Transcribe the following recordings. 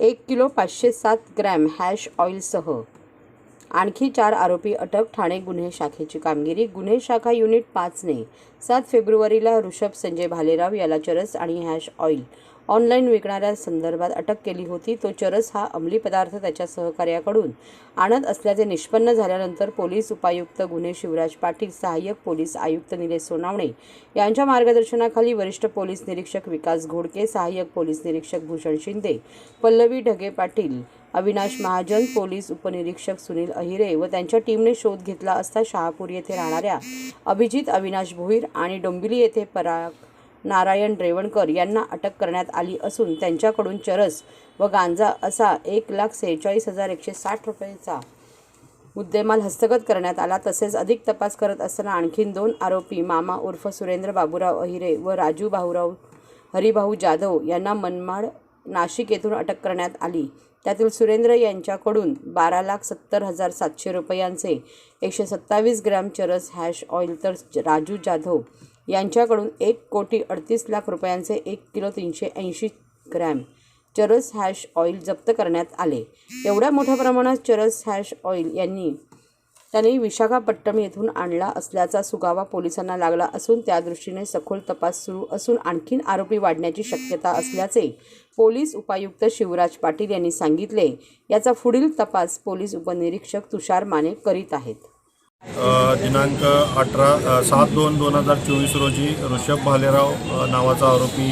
एक किलो पाचशे सात ग्रॅम हॅश ऑइलसह आणखी चार आरोपी अटक ठाणे गुन्हे शाखेची कामगिरी. गुन्हे शाखा युनिट पाचने सात फेब्रुवारीला ऋषभ संजय भालेराव याला चरस आणि हॅश ऑइल ऑनलाईन विकणाऱ्या संदर्भात अटक केली होती. तो चरस हा अंमली पदार्थ त्याच्या सहकार्याकडून आणत असल्याचे निष्पन्न झाल्यानंतर पोलीस उपायुक्त गुन्हे शिवराज पाटील सहाय्यक पोलीस आयुक्त निलेश सोनावणे यांच्या मार्गदर्शनाखाली वरिष्ठ पोलीस निरीक्षक विकास घोडके सहाय्यक पोलीस निरीक्षक भूषण शिंदे पल्लवी ढगे पाटील अविनाश महाजन पोलीस उपनिरीक्षक सुनील अहिरे व त्यांच्या टीमने शोध घेतला असता शहापूर येथे राहणाऱ्या अभिजित अविनाश भोईर आणि डोंबिवली येथे पराग नारायण रेवणकर यांना अटक करण्यात आली असून त्यांच्याकडून चरस व गांजा असा एक लाख सेहेचाळीस हजार एकशे साठ रुपयेचा मुद्देमाल हस्तगत करण्यात आला. तसेच अधिक तपास करत असताना आणखीन दोन आरोपी मामा उर्फ सुरेंद्र बाबूराव अहिरे व राजू भाऊराव हरिभाऊ जाधव यांना मनमाड नाशिक येथून अटक करण्यात आली. त्यातील सुरेंद्र यांच्याकडून बारा लाख सत्तर हजार सातशे रुपयांचे एकशे सत्तावीस ग्रॅम चरस हॅश ऑइल तर राजू जाधव यांच्याकडून एक कोटी अडतीस लाख रुपयांचे एक किलो तीनशे ऐंशी ग्रॅम चरस हॅश ऑइल जप्त करण्यात आले. एवढ्या मोठ्या प्रमाणात चरस हॅश ऑइल यांनी त्यांनी विशाखापट्टणम येथून आणला असल्याचा सुगावा पोलिसांना लागला असून त्या दृष्टीने सखोल तपास सुरू असून आणखीन आरोपी वाढण्याची शक्यता असल्याचे पोलीस उपायुक्त शिवराज पाटील यांनी सांगितले. याचा पुढील तपास पोलीस उपनिरीक्षक तुषार माने करीत आहेत. दिनांक अठरा सात दोन दोन हजार चोवीस रोजी ऋषभ भालेराव नावाचा आरोपी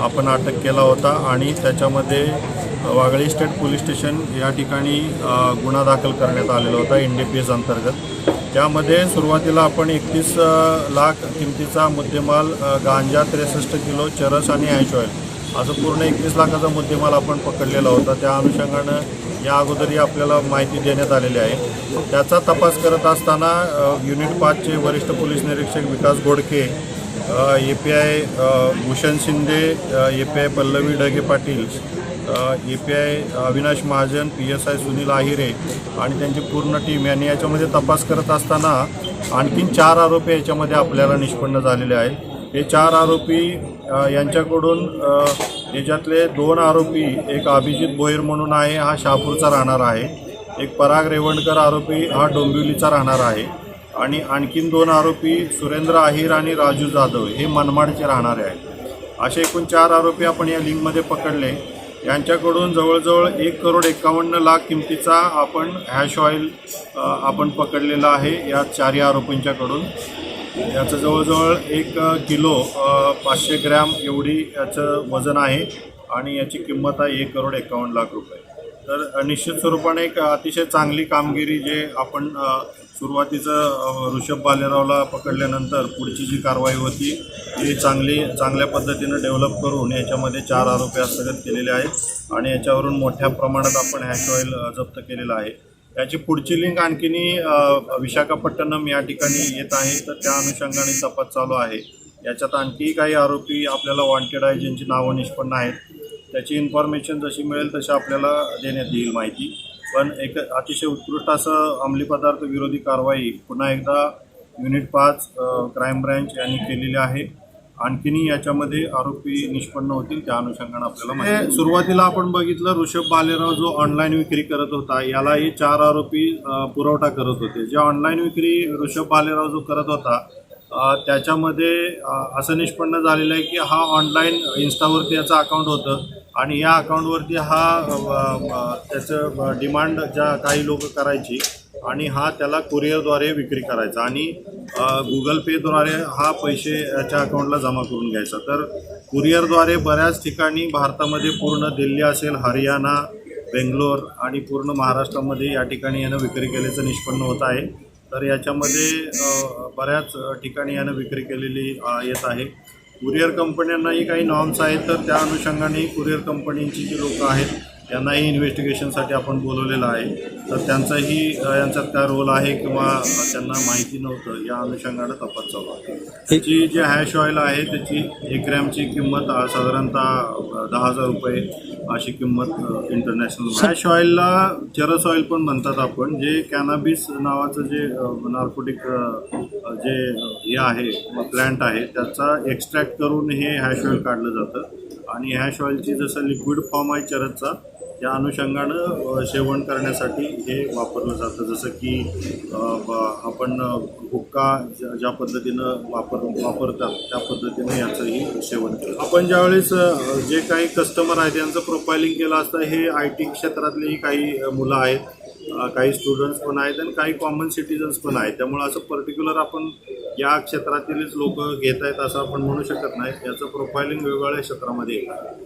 आपण अटक केला होता आणि त्याच्यामध्ये वागळी स्टेट पोलीस स्टेशन या ठिकाणी गुन्हा दाखल करण्यात आलेला होता एन डी पी एस अंतर्गत. त्यामध्ये सुरुवातीला आपण एकतीस लाख किमतीचा मुद्देमाल गांजा त्रेसष्ट किलो चरस आणि हॅश ऑइल असं पूर्ण एकतीस लाखाचा मुद्देमाल आपण पकडलेला होता. त्या अनुषंगानं या अगोदरही आपल्याला माहिती देण्यात आलेली आहे. त्याचा तपास करत असताना युनिट पाचचे वरिष्ठ पोलीस निरीक्षक Vikas Godke A P I Bhushan Shinde A P I Pallavi Dhage Patil A P I Avinash Mahajan P S I Sunil Ahire आणि त्यांची पूर्ण टीम यांनी याच्यामध्ये तपास करत असताना आणखीन चार आरोपी याच्यामध्ये आपल्याला निष्पन्न झालेले आहेत. हे चार आरोपी यांच्याकडून याच्यातले दोन आरोपी एक अभिजित भोईर म्हणून आहे हा शहापूरचा राहणार आहे. एक पराग रेवणकर आरोपी हा डोंबिवलीचा राहणार आहे. आणि आणखीन दोन आरोपी सुरेंद्र आहिर आणि राजू जाधव हे मनमाडचे राहणारे आहेत. असे एकूण चार आरोपी आपण या लिंकमध्ये पकडले. यांच्याकडून जवळजवळ एक करोड एकावन्न लाख किमतीचा आपण हॅश ऑइल आपण पकडलेला आहे या चारही आरोपींच्याकडून. याचं जवळजवळ एक किलो पाचशे ग्रॅम एवढी याचं वजन आहे आणि याची किंमत आहे एक करोड एकावन्न लाख रुपये. तर निश्चित स्वरूपाने एक अतिशय चांगली कामगिरी जे आपण सुरुवातीचं ऋषभ बालेरावला पकडल्यानंतर पुढची जी कारवाई होती ती चांगली चांगल्या पद्धतीनं डेव्हलप करून याच्यामध्ये चार आरोपी हस्तगत केलेले आहेत आणि याच्यावरून मोठ्या प्रमाणात आपण हॅश ऑइल जप्त केलेलं आहे. याची पुढची लिंक आणखीनही विशाखापट्टणम या ठिकाणी येत आहे. तर त्या अनुषंगाने तपास चालू आहे. याच्यात आणखी काही आरोपी आपल्याला वॉन्टेड आहे ज्यांची नावं निष्पन्न आहेत. त्याची इन्फॉर्मेशन जशी मिळेल तशी आपल्याला देण्यात येईल माहिती. पण एक अतिशय उत्कृष्ट असं अंमली पदार्थ विरोधी कारवाई पुन्हा एकदा युनिट पाच क्राईम ब्रँच यांनी केलेली आहे. आणखीनही याच्यामध्ये आरोपी निष्पन्न होतील त्या अनुषंगाने आपल्याला सुरुवातीला आपण बघितलं ऋषभ बालेराव जो ऑनलाईन विक्री करत होता यालाही चार आरोपी पुरवठा करत होते. जे ऑनलाईन विक्री ऋषभ बालेराव जो करत होता त्याच्यामध्ये असं निष्पन्न झालेलं आहे की हा ऑनलाईन इन्स्टावरती याचं अकाउंट होतं आणि या अकाउंटवरती हा त्याचं डिमांड ज्या काही लोक करायची आणि हा त्याला कुरिअरद्वारे विक्री करायचा आणि गुगल पेद्वारे हा पैसे याच्या अकाउंटला जमा करून घ्यायचा. तर कुरिअरद्वारे बऱ्याच ठिकाणी भारतामध्ये पूर्ण दिल्ली असेल हरियाणा बेंगलोर आणि पूर्ण महाराष्ट्रामध्ये या ठिकाणी यानं विक्री केल्याचं निष्पन्न होत आहे. तर याच्यामध्ये बऱ्याच ठिकाणी यानं विक्री केलेली येत आहे. कुरिअर कंपन्यांनाही काही नॉर्म्स आहेत तर त्या अनुषंगाने कुरिअर कंपनींची जी लोकं आहेत त्यांनाही इन्व्हेस्टिगेशनसाठी आपण बोलवलेलं आहे. तर त्यांचाही यांच्यात काय रोल आहे किंवा त्यांना माहिती नव्हतं या अनुषंगानं तपास चालू आहे. त्याची जे हॅश ऑइल आहे त्याची एक ग्रॅमची किंमत साधारणतः दहा हजार रुपये अशी किंमत इंटरनॅशनल हॅश ऑइलला चरस ऑइल पण म्हणतात आपण जे कॅनाबिस नावाचं जे नार्कोटिक जे हे आहे प्लॅन्ट आहे त्याचा एक्स्ट्रॅक्ट करून हे हॅश ऑइल काढलं जातं. आणि हॅश ऑइलची जसं लिक्विड फॉर्म आहे चरसचा या अनुषंगानं सेवन करण्यासाठी हे वापरलं जातं. जसं की आपण हुक्का ज्या ज्या पद्धतीनं वापर वापरतात त्या पद्धतीनं याचंही सेवन केलं आपण ज्यावेळेस जे काही कस्टमर आहेत यांचं प्रोफायलिंग केलं असतं हे आय टी क्षेत्रातलेही काही मुलं आहेत. काही स्टुडंट्स पण आहेत आणि काही कॉमन सिटिझन्स पण आहेत. त्यामुळे असं पर्टिक्युलर आपण या क्षेत्रातीलच लोक घेत आहेत असं आपण म्हणू शकत नाही. याचं प्रोफायलिंग वेगवेगळ्या क्षेत्रामध्ये आहे